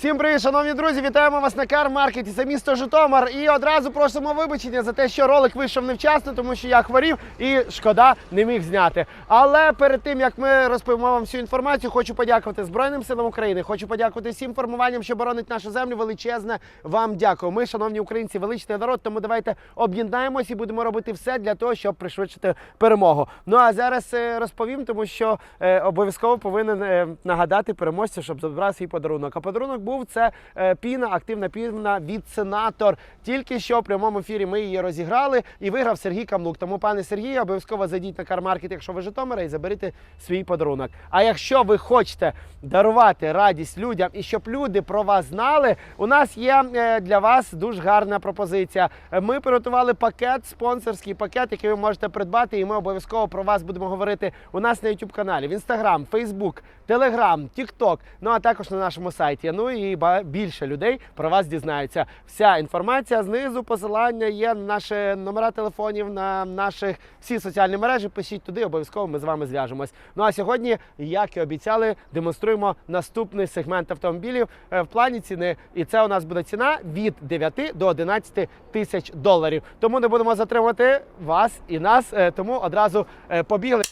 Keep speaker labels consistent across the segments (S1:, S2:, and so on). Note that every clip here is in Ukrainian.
S1: Всім привіт, шановні друзі! Вітаємо вас на Кар-маркеті. Це місто Житомир. І одразу просимо вибачення за те, що ролик вийшов невчасно, тому що я хворів і шкода не міг зняти. Але перед тим як ми розповімо вам всю інформацію, хочу подякувати Збройним силам України. Хочу подякувати всім формуванням, що боронить нашу землю. Величезне вам дякую. Ми, шановні українці, величний народ. Тому давайте об'єднаємось і будемо робити все для того, щоб пришвидшити перемогу. Ну а зараз е, розповім, тому що е, обов'язково повинен е, нагадати переможцю, щоб забрав свій подарунок. А подарунок був це е, піна, активна піна від сенатор. Тільки що в прямому ефірі ми її розіграли і виграв Сергій Камлук. Тому, пане Сергію, обов'язково зайдіть на кармаркет, якщо ви Житомира, і заберіть свій подарунок. А якщо ви хочете дарувати радість людям і щоб люди про вас знали, у нас є е, для вас дуже гарна пропозиція. Ми приготували пакет, спонсорський пакет, який ви можете придбати, і ми обов'язково про вас будемо говорити у нас на YouTube каналі, в Instagram, Facebook, Telegram, TikTok, ну а також на нашому сайті. Ну і ба- більше людей про вас дізнаються. Вся інформація знизу, посилання є на наші номера телефонів, на наших всі соціальні мережі. Пишіть туди, обов'язково ми з вами зв'яжемось. Ну а сьогодні, як і обіцяли, демонструємо наступний сегмент автомобілів е, в плані ціни. І це у нас буде ціна від 9 до 11 тисяч доларів. Тому не будемо затримувати вас і нас. е, Тому одразу е, побігли.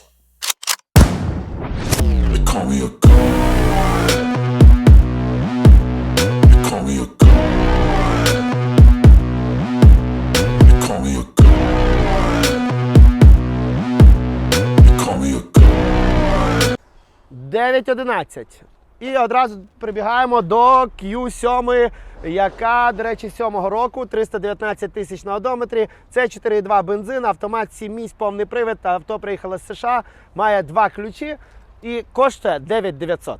S1: 9.11. І одразу прибігаємо до Q7, яка, до речі, 7-го року 319 тисяч на одометрі. Це 4,2 бензин, автомат 7 місць, повний привід. Авто приїхало з США, має два ключі і коштує 9900.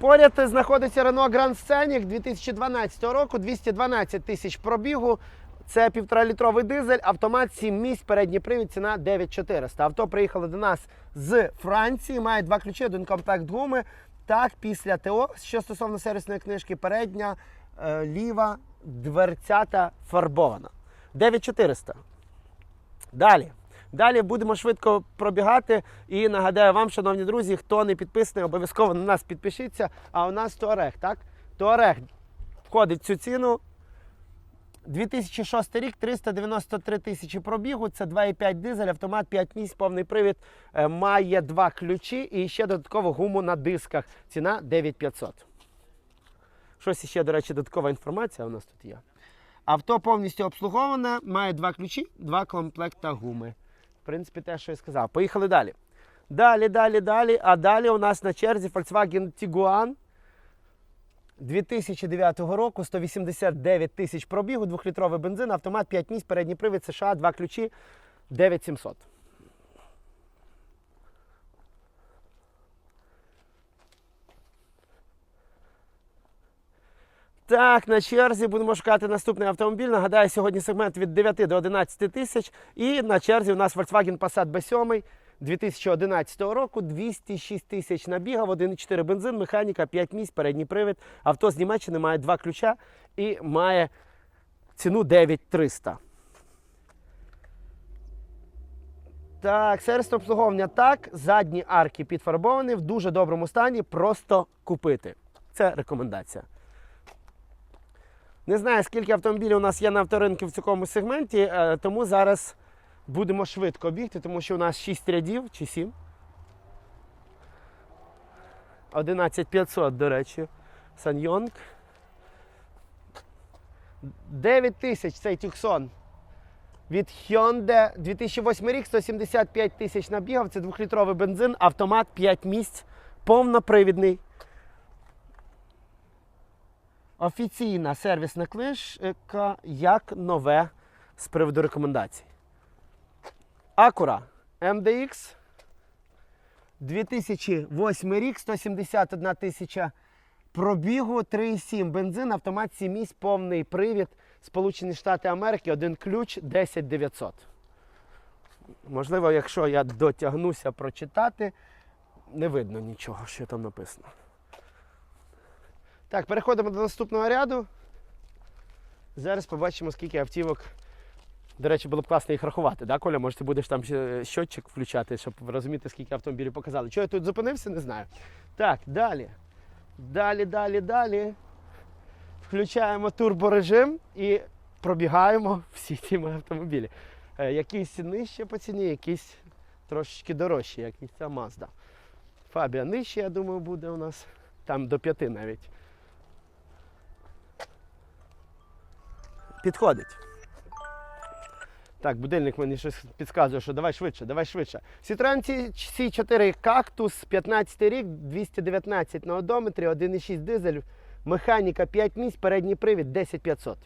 S1: Поряд знаходиться Renault Grand Scenic 2012 року, 212 тисяч пробігу. Це півторалітровий дизель, автомат 7 місць, передній привід, ціна 9400. Авто приїхало до нас з Франції, має два ключі, один комплект гуми. Так, після ТО, що стосовно сервісної книжки, передня, е, ліва, дверцята фарбована. 9400. Далі. Далі будемо швидко пробігати. І нагадаю вам, шановні друзі, хто не підписаний, обов'язково на нас підпишіться. А у нас Туарег, так? Туарег входить в цю ціну. 2006 рік 393 тисячі пробігу. Це 2,5 дизель, автомат 5 місць, повний привід. е, Має два ключі і ще додатково гуму на дисках. Ціна 9500. Щось ще, до речі, додаткова інформація у нас тут є. Авто повністю обслуговане, має два ключі, два комплекта гуми. В принципі, те, що я сказав. Поїхали далі. Далі, далі, далі. А далі у нас на черзі Volkswagen Tiguan 2009 року, 189 тисяч пробігу, 2-літровий бензин, автомат 5 місць, передній привід США, два ключі, 9700. Так, на черзі будемо шукати наступний автомобіль. Нагадаю, сьогодні сегмент від 9 до 11 тисяч. І на черзі у нас Volkswagen Passat B7 2011 року, 206 тисяч набігав, 1,4 бензин, механіка, 5 місць, передній привід. Авто з Німеччини має два ключа і має ціну 9300. Так, сервісне обслуговування так. Задні арки підфарбовані в дуже доброму стані. Просто купити. Це рекомендація. Не знаю, скільки автомобілів у нас є на авторинку в цьому сегменті, е, тому зараз будемо швидко бігти, тому що у нас 6 рядів чи 7. 11500, до речі. Саньйонг. 9 тисяч цей Тюксон. Від Hyundai 2008 рік 175 тисяч набігав. Це 2-літровий бензин, автомат 5 місць, повнопривідний. Офіційна сервісна книжка як нове з приводу рекомендацій. Acura MDX 2008 рік, 171 тисяча пробігу, 3,7 бензин, автомат 7 місць, повний привід, Сполучені Штати Америки, один ключ 10900. Можливо, якщо я дотягнуся прочитати, не видно нічого, що там написано. Так, переходимо до наступного ряду. Зараз побачимо, скільки автівок До речі, було б класно їх рахувати, да, Коля? Може, ти будеш там ще щотчик включати, щоб розуміти, скільки автомобілів показали. Чого я тут зупинився, не знаю. Так, далі. Далі, далі, далі. Включаємо турборежим і пробігаємо всі ці автомобілі. Е, якісь нижче по ціні, якісь трошечки дорожчі, як ця Mazda. Фабія нижче, я думаю, буде у нас. Там до п'яти навіть. Підходить. Так, будильник мені щось підказує, що давай швидше, давай швидше. Citroen C4 Cactus, 15 рік, 219 на одометрі, 1,6 дизель, механіка 5 місць, передній привід 10500.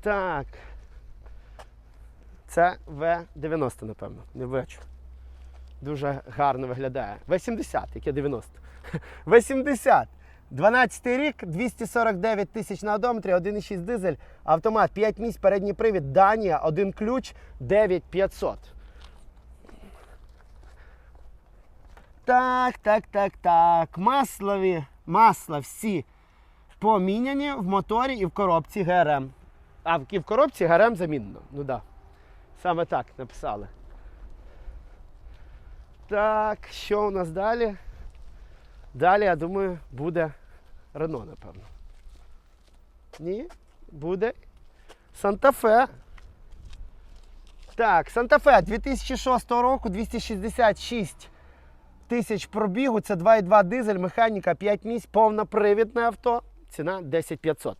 S1: Так. Це В90, напевно. Не бачу. Дуже гарно виглядає. В70, яке 90. В70. 12 рік, 249 тисяч на одометрі, 1,6 дизель, автомат, 5 місць, передній привід, Данія, один ключ, 9500. Так, так, так, так. Маслові, масла всі поміняні в моторі і в коробці ГРМ. А і в коробці ГРМ замінено. Ну так. Да. Саме так написали. Так, що у нас далі? Далі, я думаю, буде Рено, напевно. Ні, буде Санта-Фе. Так, Санта-Фе 2006 року 266 тисяч пробігу. Це 2,2 дизель, механіка 5 місць, повнопривідне авто. Ціна 10 500.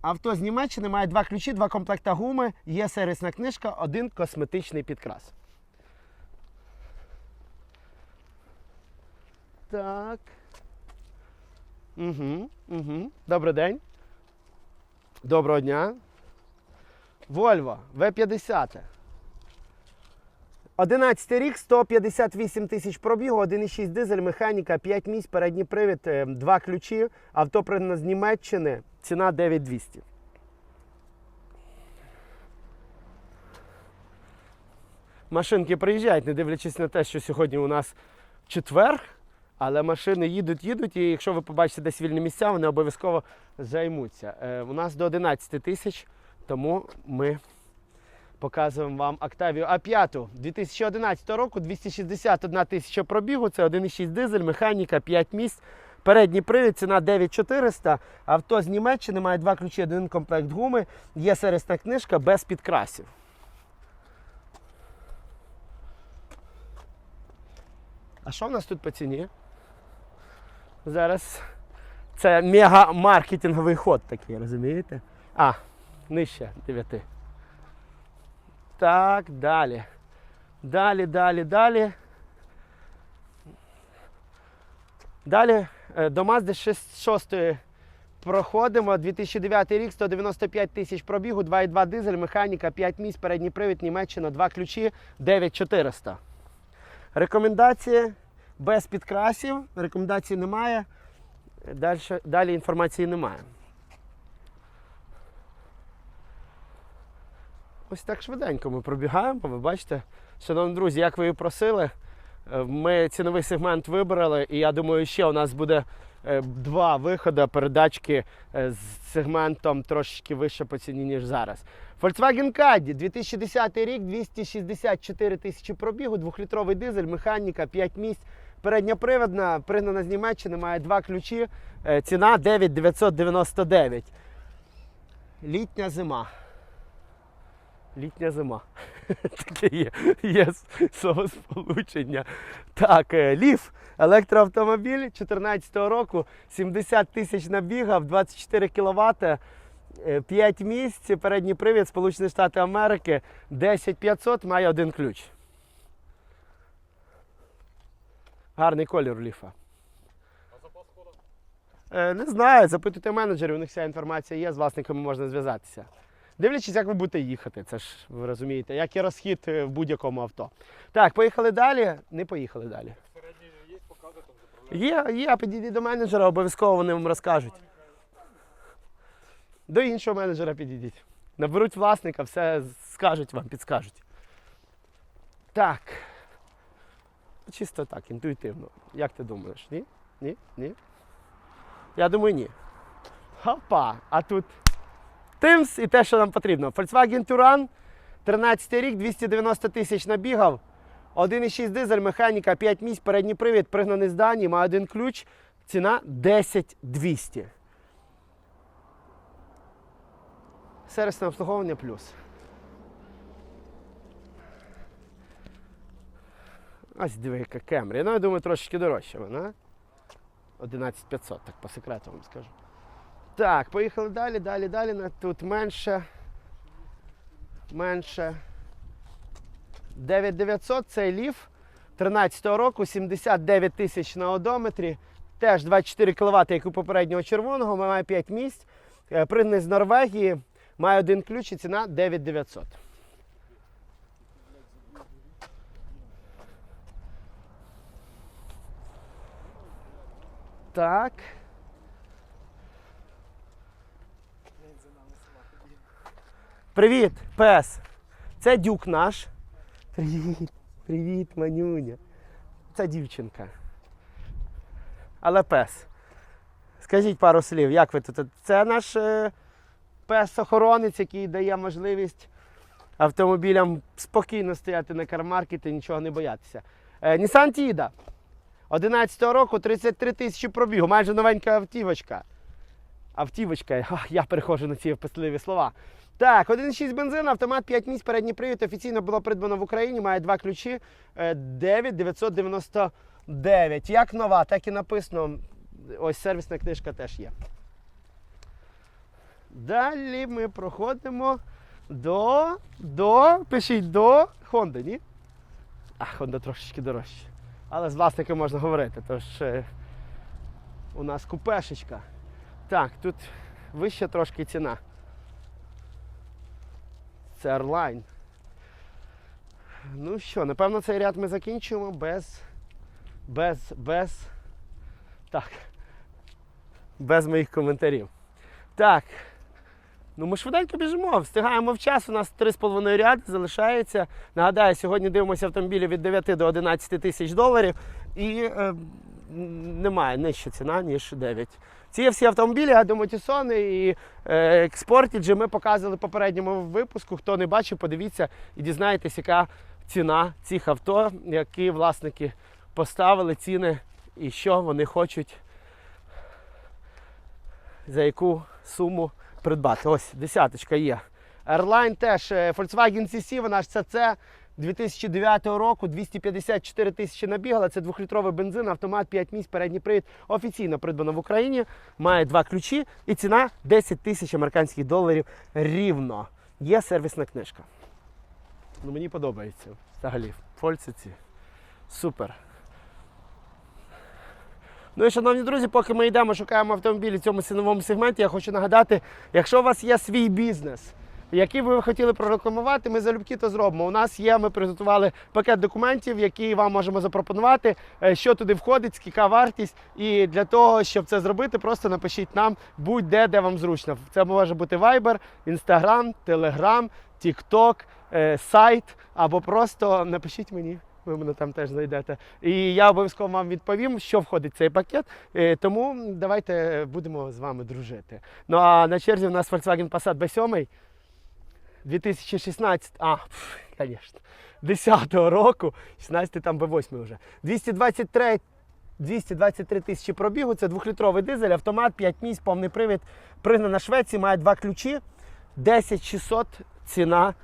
S1: Авто з Німеччини має два ключі, два комплекта гуми, є сервісна книжка, один косметичний підкрас. Так. Угу, угу. Добрий день. Доброго дня. Volvo V50. 11 рік, 158 тисяч пробігу, 1,6 дизель, механіка, 5 місць, передній привід, е, два ключі. Авто придано з Німеччини. Ціна 9200. Машинки приїжджають, не дивлячись на те, що сьогодні у нас четвер, але машини їдуть, їдуть, і якщо ви побачите десь вільні місця, вони обов'язково займуться. Е, у нас до 11 тисяч, тому ми показуємо вам Octavia A5 2011 року, 261 тисяча пробігу, це 1,6 дизель, механіка, 5 місць. Передній привід, ціна 9400. Авто з Німеччини має два ключі, один комплект гуми. Є сервісна книжка без підкрасів. А що в нас тут по ціні? Зараз це мега-маркетинговий ход такий, розумієте? А, нижче 9. Так, далі. Далі, далі, далі. Далі е, до Mazda 6 проходимо. 2009 рік, 195 тисяч пробігу, 2,2 дизель, механіка, 5 місць, передній привід, Німеччина, 2 ключі, 9400. Рекомендації без підкрасів. Рекомендацій немає. Далі, далі інформації немає. Ось так швиденько ми пробігаємо. Ви бачите, шановні друзі, як ви і просили, е, ми ціновий сегмент вибрали, і я думаю, ще у нас буде е, два виходи передачки е, з сегментом трошечки вище по ціні, ніж зараз. Volkswagen Caddy, 2010 рік, 264 тисячі пробігу, двохлітровий дизель, механіка, 5 місць. Передньоприводна, пригнана з Німеччини, має два ключі. Е, Ціна 9999. Літня зима. Літня зима. Таке є, є словосполучення. Так, е, Ліф, електроавтомобіль 2014 року, 70 тисяч набігав, 24 кВт, 5 місць, передній привід, Сполучені Штати Америки, 10500, має один ключ. Гарний колір у ліфа. Е, Не знаю, запитуйте менеджерів, у них вся інформація є, з власниками можна зв'язатися. Дивлячись, як ви будете їхати, це ж ви розумієте, як і розхід е, в будь-якому авто. Так, поїхали далі. Не поїхали далі.
S2: Є, покази там заправляють.
S1: Є, є, підійдіть до менеджера, обов'язково вони вам розкажуть. До іншого менеджера підійдіть. Наберуть власника, все скажуть вам, підскажуть. Так. Чисто так, інтуїтивно. Як ти думаєш? Ні? Ні? Ні? Я думаю, ні. Хопа! А тут тимс і те, що нам потрібно. Volkswagen Touran, 13 рік, 290 тисяч набігав. 1,6 дизель, механіка, 5 місць, передній привід, пригнаний з Данії, має один ключ. Ціна 10 200. Сервісне обслуговування плюс. Ось диви, яка Кемрі. Ну, я думаю, трошечки дорожче вона. 11500, так по секрету вам скажу. Так, поїхали далі, далі, далі. Тут менше. Менше. 9900 цей ліф 13-го року, 79 тисяч на одометрі. Теж 24 кВт, як у попереднього червоного, має 5 місць. Е, з Норвегії, має один ключ і ціна 9900. Так. Привіт, пес. Це дюк наш. Привіт, привіт, манюня. Це дівчинка. Але пес. Скажіть пару слів, як ви тут? Це наш е, пес-охоронець, який дає можливість автомобілям спокійно стояти на кармаркеті, нічого не боятися. Е, Nissan Tiida. 11 року 33 тисячі пробігу, майже новенька автівочка. Автівочка, Ах, я переходжу на ці вписливі слова. Так, 1,6 бензин, автомат 5 місць, передній привід. Офіційно було придбано в Україні, має два ключі. Е, 9,999. Як нова, так і написано. Ось сервісна книжка теж є. Далі ми проходимо до. до. Пишіть до Honda, ні? А, Honda трошечки дорожче. Але з власником можна говорити, тож е, у нас купешечка. Так, тут вища трошки ціна. Це Airline. Ну що, напевно, цей ряд ми закінчуємо без. без. без. Так. Без моїх коментарів. Так. Ну, ми швиденько біжимо, встигаємо в час. У нас 3,5 ряд залишається. Нагадаю, сьогодні дивимося автомобілі від 9 до 11 тисяч доларів. І е, немає нижча ціна, ніж 9. Ці всі автомобілі, думаю, Тісони і е, Експортіджі ми показували в попередньому випуску. Хто не бачив, подивіться і дізнаєтесь, яка ціна цих авто, які власники поставили ціни і що вони хочуть за яку суму придбати. Ось десяточка є. Airline теж е, Volkswagen CC, вона ж CC 2009 року, 254 тисячі набігала. Це двохлітровий бензин, автомат 5 місць, передній привід. Офіційно придбано в Україні. Має два ключі і ціна 10 тисяч американських доларів рівно. Є сервісна книжка. Ну, мені подобається взагалі. Фольці ці. Супер. Ну і шановні друзі, поки ми йдемо, шукаємо автомобілі в цьому ціновому сегменті, я хочу нагадати, якщо у вас є свій бізнес, який ви хотіли прорекламувати, ми залюбки то зробимо. У нас є, ми підготували пакет документів, які вам можемо запропонувати, е, що туди входить, скільки вартість. І для того, щоб це зробити, просто напишіть нам будь-де, де вам зручно. Це може бути Viber, Instagram, Telegram, TikTok, е, сайт або просто напишіть мені. Ви мене там теж знайдете. І я обов'язково вам відповім, що входить в цей пакет. Е, Тому давайте будемо з вами дружити. Ну а на черзі у нас Volkswagen Passat B7 2016, а, звісно, 10 року, 16 там B8 вже. 223 223 тисячі пробігу, це двохлітровий дизель, автомат, 5 місць, повний привід. Пригнана Швеції, має два ключі. 10 600 ціна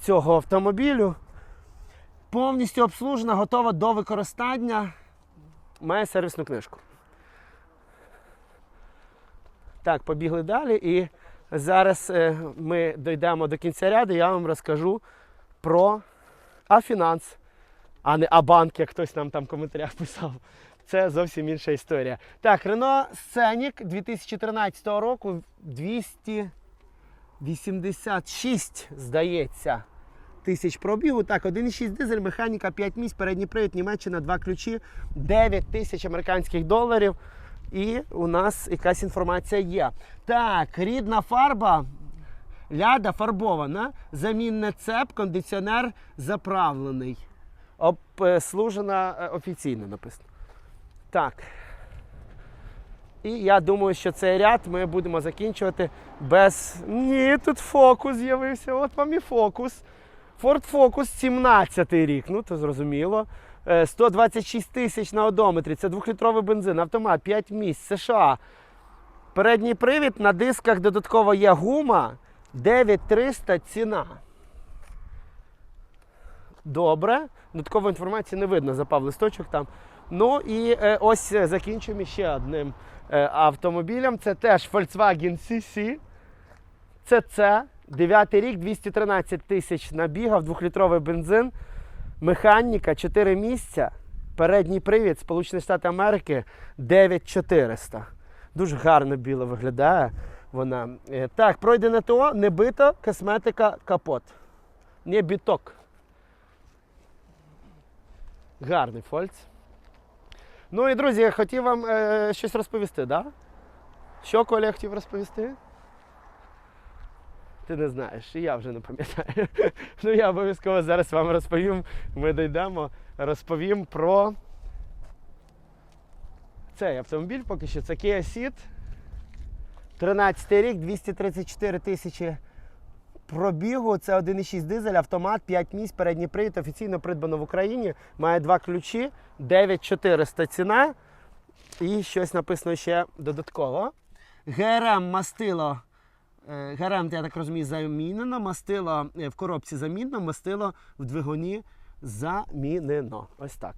S1: цього автомобілю. Повністю обслужена, готова до використання. Має сервісну книжку. Так, побігли далі. І зараз е, ми дійдемо до кінця ряду. Я вам розкажу про Афінанс, а не Абанк, як хтось нам там в коментарях писав. Це зовсім інша історія. Так, Renault Scenic 2013 року 286, здається тисяч пробігу. Так, 1,6 дизель, механіка, 5 місць, передній привід, Німеччина, 2 ключі, 9 тисяч американських доларів. І у нас якась інформація є. Так, рідна фарба. Ляда фарбована, замінне цеп, кондиціонер заправлений. обслужена е, офіційно написано. Так. І я думаю, що цей ряд ми будемо закінчувати без. Ні, тут фокус з'явився. От вам і фокус. Ford Focus 17 рік. Ну, то зрозуміло. Е, 126 тисяч на одометрі. Це двохлітровий бензин, автомат, 5 місць, США. Передній привід на дисках додатково є гума 9300 ціна. Добре. Додаткової інформації не видно, запав листочок там. Ну і е, ось е, закінчуємо ще одним е, автомобілем. Це теж Volkswagen CC. Це це. 9 рік, 213 тисяч набігав, двохлітровий бензин, механіка, 4 місця, передній привід, Сполучені Штати Америки 9400. Дуже гарно біло виглядає вона. Е, Так, пройдене ТО, не бито, косметика, капот. Не біток. Гарний фольц. Ну і друзі, я хотів вам е, щось розповісти, да? Що Коля хотів розповісти? Ти не знаєш, і я вже не пам'ятаю. ну я обов'язково зараз вам розповім. Ми дійдемо, розповім про цей автомобіль поки що. Це Kia Ceed. 13 рік, 234 тисячі пробігу. Це 1,6 дизель, автомат, 5 місць, передній привід, офіційно придбано в Україні. Має два ключі, 9400 ціна. І щось написано ще додатково. ГРМ мастило. Е, ГРМ, я так розумію, замінено, мастило е, в коробці замінено, мастило в двигуні замінено. Ось так.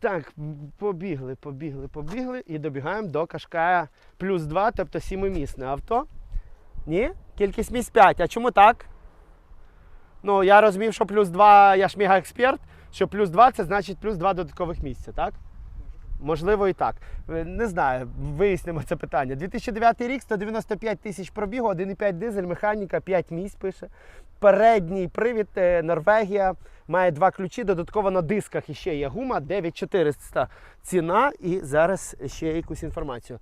S1: Так, побігли, побігли, побігли і добігаємо до Кашкая плюс 2, тобто сімимісне авто. Ні? Кількість місць 5. А чому так? Ну, я розумів, що плюс 2, я ж мега експерт, що плюс 2 це значить плюс 2 додаткових місця, так? Можливо, і так. Е, Не знаю, вияснимо це питання. 2009 рік, 195 тисяч пробігу, 1,5 дизель, механіка, 5 місць пише. Передній привід е, Норвегія має два ключі. Додатково на дисках іще є гума, 9400 ціна. І зараз ще якусь інформацію.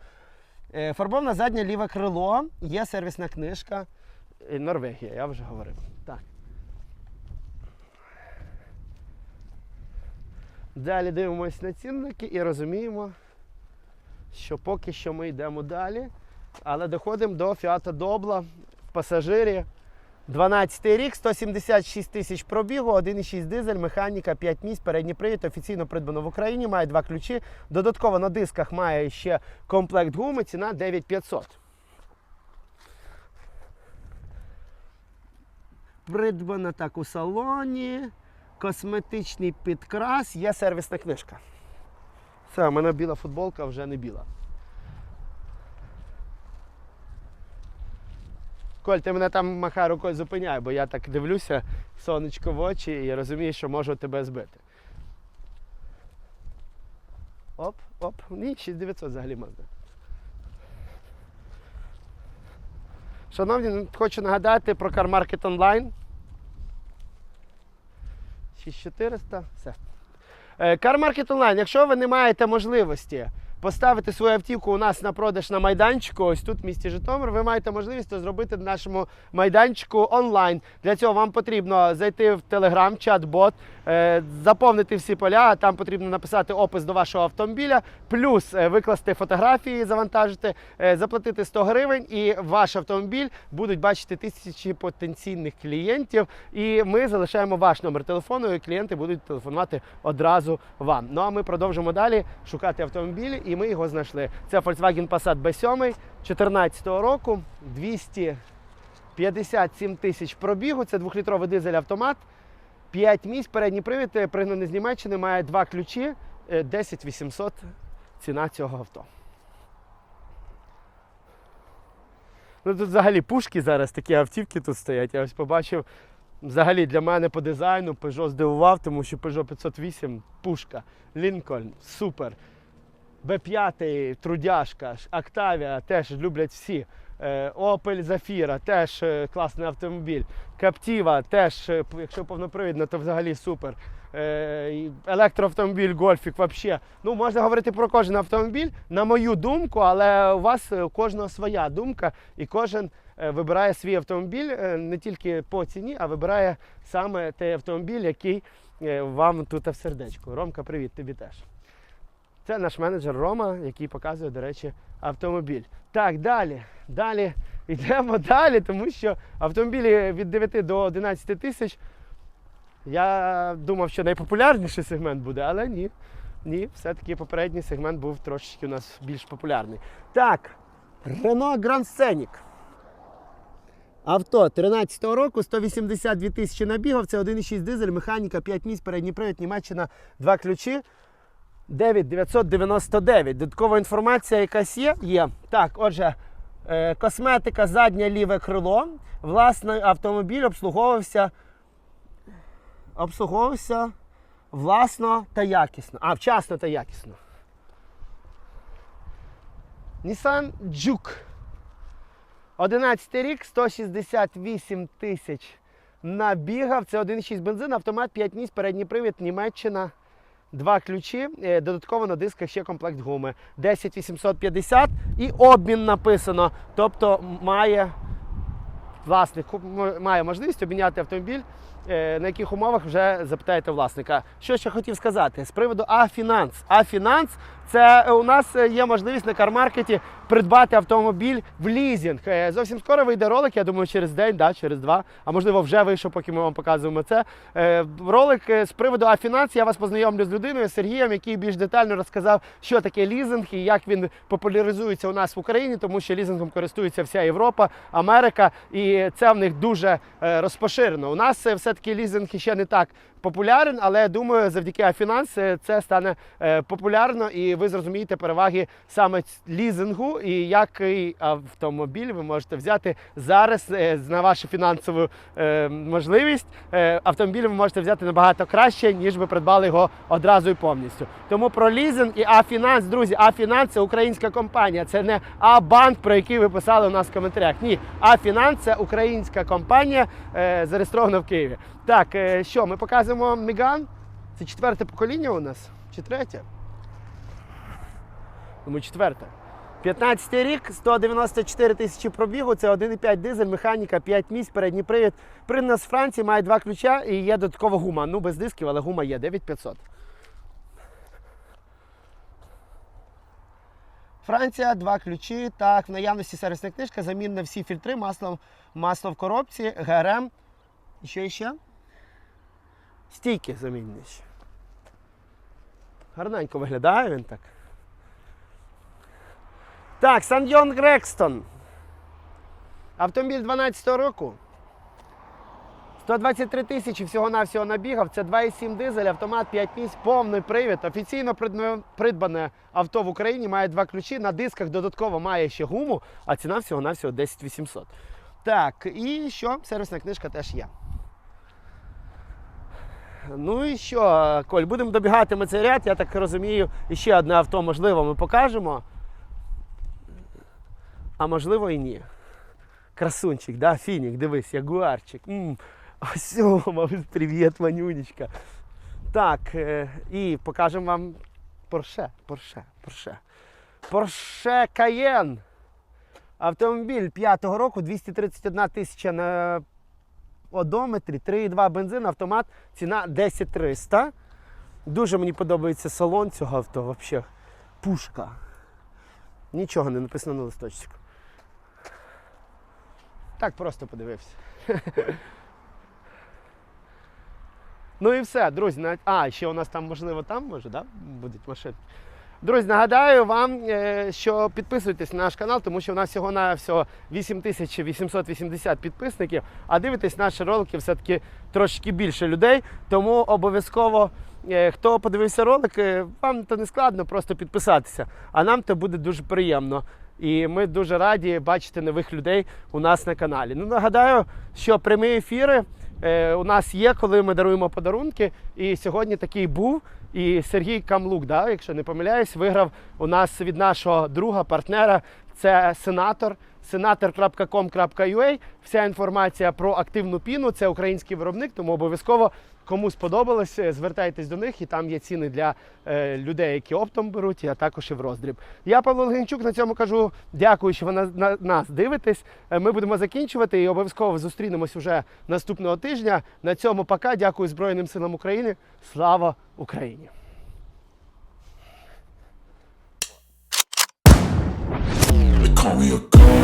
S1: Е, Фарбоване заднє ліве крило, є сервісна книжка. Норвегія, я вже говорив. Так. Далі дивимося на цінники і розуміємо, що поки що ми йдемо далі. Але доходимо до Фіата Добла в пасажирі. 12 рік, 176 тисяч пробігу, 1,6 дизель, механіка, 5 місць, передній привід, офіційно придбано в Україні, має два ключі. Додатково на дисках має ще комплект гуми, ціна 9500. Придбана так у салоні. Косметичний підкрас, є сервісна книжка. Все, у мене біла футболка вже не біла. Коль, ти мене там махай рукою зупиняй, бо я так дивлюся, сонечко в очі і розумію, що можу тебе збити. Оп, оп, ні, 6900 взагалі можна. Шановні, хочу нагадати про CarMarket Online. 6400, все. Е, CarMarket Online, якщо ви не маєте можливості поставити свою автівку у нас на продаж на майданчику, ось тут в місті Житомир, ви маєте можливість це зробити на нашому майданчику онлайн. Для цього вам потрібно зайти в Telegram, чат-бот, е, заповнити всі поля, там потрібно написати опис до вашого автомобіля, плюс е, викласти фотографії, завантажити, е, заплатити 100 гривень, і ваш автомобіль будуть бачити тисячі потенційних клієнтів. І ми залишаємо ваш номер телефону, і клієнти будуть телефонувати одразу вам. Ну а ми продовжимо далі шукати автомобілі, і ми його знайшли. Це Volkswagen Passat B7 2014 року, 257 тисяч пробігу. Це двохлітровий дизель автомат. 5 місць, передній привід, е, пригнаний з Німеччини, має два ключі, е, 10 800 ціна цього авто. Ну тут взагалі пушки зараз, такі автівки тут стоять. Я ось побачив. Взагалі для мене по дизайну Peugeot здивував, тому що Peugeot 508 пушка, Lincoln, супер. B5, трудяшка, Octavia теж люблять всі. Е, Opel Zafira теж е, класний автомобіль. Captiva теж, е, якщо повнопривідна, то взагалі супер. е, електроавтомобіль, гольфік, взагалі. Ну, можна говорити про кожен автомобіль, на мою думку, але у вас е, у кожного своя думка, і кожен е, вибирає свій автомобіль е, не тільки по ціні, а вибирає саме той автомобіль, який е, вам тут в сердечку. Ромка, привіт, тобі теж. Це наш менеджер Рома, який показує, до речі, автомобіль. Так, далі. Далі йдемо далі, тому що автомобілі від 9 до 11 тисяч. Я думав, що найпопулярніший сегмент буде, але ні. Ні, все-таки попередній сегмент був трошечки у нас більш популярний. Так, Renault Grand Scenic. Авто 13-го року, 182 тисячі набігав, це 1,6 дизель, механіка, 5 місць, передній привід, Німеччина, два ключі. 9999. Додаткова інформація якась є? Є. Так, отже, е, косметика, заднє ліве крило. Власне, автомобіль обслуговувався. Обслуговувався власно та якісно. А, вчасно та якісно. Nissan Juke. 11 рік, 168 тисяч набігав. Це 1,6 бензин, автомат, 5 місць, передній привід, Німеччина. Два ключі, е, додатково на дисках ще комплект гуми. 10850 і обмін написано. Тобто має власник має можливість обміняти автомобіль. е, На яких умовах вже запитаєте власника. Що ще хотів сказати з приводу А-Фінанс. А-Фінанс це е, у нас е, є можливість на кармаркеті придбати автомобіль в лізінг. Е, Зовсім скоро вийде ролик, я думаю, через день, да, через два, а можливо вже вийшов, поки ми вам показуємо це. Ролик з приводу А-Фінанс. Я вас познайомлю з людиною Сергієм, який більш детально розказав, що таке лізинг і як він популяризується у нас в Україні, тому що лізингом користується вся Європа, Америка, і це в них дуже розпоширено. У нас е, все-таки лізинг ще не так популярен, але я думаю, завдяки А-Фінанс це стане популярно, і ви зрозумієте переваги саме лізингу і який автомобіль ви можете взяти зараз е, на вашу фінансову е, можливість. Е, Автомобіль ви можете взяти набагато краще, ніж ви придбали його одразу і повністю. Тому про лізинг і А-Фінанс, друзі, А-Фінанс це українська компанія, це не А-банк, про який ви писали у нас в коментарях. Ні, А-Фінанс це українська компанія, зареєстрована в Києві. Так, що, ми показуємо Міган. Це четверте покоління у нас? Чи третє? Думаю, четверте. 15 рік, 194 тисячі пробігу, це 1,5 дизель, механіка, 5 місць, передній привід. Придана з Франції, має два ключа і є додаткова гума. Ну, без дисків, але гума є 9500. Франція, два ключі. Так, в наявності сервісна книжка, замін на всі фільтри, масло, масло в коробці, ГРМ. І Що ще? Стійки замінні. Гарненько виглядає він так. Так, Сандьон Грекстон. Автомобіль 12 року. 123 тисячі всього-навсього набігав. Це 2,7 дизель, автомат 5 місць, повний привід. Офіційно придбане- авто в Україні має два ключі. На дисках додатково має ще гуму, а ціна всього-навсього 10 800. Так, і що? Сервісна книжка теж є. Ну і що, Коль, будемо добігати ми цей ряд, я так розумію, ще одне авто, можливо, ми покажемо. А можливо і ні. Красунчик, да, Фінік, дивись, ягуарчик. Ось, привіт, манюнечка. Так, е, і покажемо вам Порше, Порше, Порше. Порше Каєн. Автомобіль 5-го року, 231 тисяча на одометрі, 3,2 бензин, автомат, ціна 10 300. Дуже мені подобається салон цього авто, взагалі. Пушка. Нічого не написано на листочку. Так просто подивився. ну і все, друзі. на- А, ще у нас там, можливо, там може, да? будуть машини. Друзі, нагадаю вам, е, що підписуйтесь на наш канал, тому що у нас всього на всього 8880 підписників, а дивитесь наші ролики все-таки трошки більше людей. Тому обов'язково, е, хто подивився ролик, е, вам то не складно просто підписатися. А нам то буде дуже приємно. І ми дуже раді бачити нових людей у нас на каналі. Ну, нагадаю, що прямі ефіри е, у нас є, коли ми даруємо подарунки. І сьогодні такий був. І Сергій Камлук, да, якщо не помиляюсь, виграв у нас від нашого друга, партнера. Це сенатор, senator.com.ua. Вся інформація про активну піну, це український виробник, тому обов'язково Кому сподобалось, е, звертайтесь до них, і там є ціни для е, людей, які оптом беруть, а також і в роздріб. Я Павло Логінчук на цьому кажу дякую, що ви на, на нас дивитесь. Е, Ми будемо закінчувати і обов'язково зустрінемось уже наступного тижня. На цьому пока. Дякую Збройним силам України. Слава Україні!
S3: Call me a